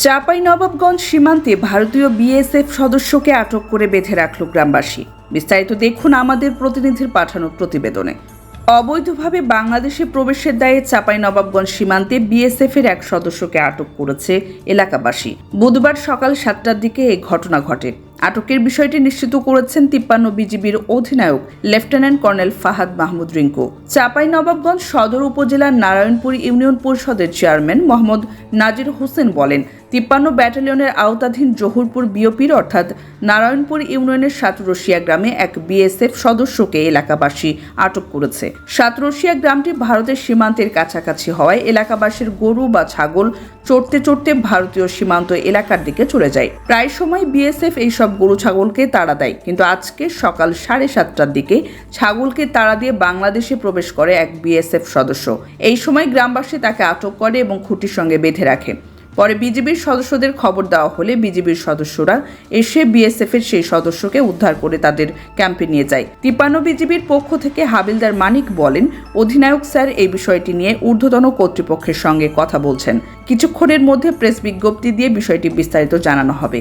চাপাই নবাবগঞ্জ সীমান্তে ভারতীয় বিএসএফ সদস্যকে আটক করে বেঁধে রাখল গ্রামবাসী। বিস্তারিত দেখুন আমাদের প্রতিনিধির পাঠানো প্রতিবেদনে। অবৈধভাবে বাংলাদেশে প্রবেশের দায়ে চাপাই নবাবগঞ্জ সীমান্তে বিএসএফ এর এক সদস্যকে আটক করেছে এলাকাবাসী। বুধবার সকাল সাতটার দিকে এই ঘটনা ঘটে। আটকের বিষয়টি নিশ্চিত করেছেন তিপ্পান্ন বিজিবির অধিনায়ক লেফটেন্যান্ট কর্নেল ফাহাদ মাহমুদ রিঙ্কু। চাপাই নবাবগঞ্জ সদর উপজেলার নারায়ণপুর ইউনিয়ন পরিষদের চেয়ারম্যান মোহাম্মদ নাজির হোসেন বলেন, তিপ্পান্ন ব্যাটালিয়নের আওতাধীন জহুরপুর বিওপির অর্থাৎ নারায়ণপুর ইউনিয়নের সাতরশিয়া গ্রামে এক বিএসএফ সদস্যকে এলাকাবাসী আটক করেছে। সাতরশিয়া গ্রামটি ভারতের সীমান্তের কাছাকাছি হওয়ায় এলাকাবাসীর গরু বা ছাগল চড়তে চড়তে ভারতীয় সীমান্ত এলাকার দিকে চলে যায়। প্রায় সময় বিএসএফ এইসব গরু ছাগলকে তাড়া দেয়। কিন্তু আজকে সকাল সাড়ে সাতটার দিকে ছাগলকে তাড়া দিয়ে বাংলাদেশে প্রবেশ করে এক বিএসএফ সদস্য। এই সময় গ্রামবাসী তাকে আটক করে এবং খুঁটির সঙ্গে বেঁধে রাখে। পরে বিজিবির সদস্যদের খবর দেওয়া হলে বিজিবির সদস্যরা এসে বিএসএফ এর সেই সদস্যকে উদ্ধার করে তাদের ক্যাম্পে নিয়ে যায়। তিপ্পান্ন বিজিবির পক্ষ থেকে হাবিলদার মানিক বলেন, অধিনায়ক স্যার, এই বিষয়টি নিয়ে ঊর্ধ্বতন কর্তৃপক্ষের সঙ্গে কথা বলছেন। কিছুক্ষণের মধ্যে প্রেস বিজ্ঞপ্তি দিয়ে বিষয়টি বিস্তারিত জানানো হবে।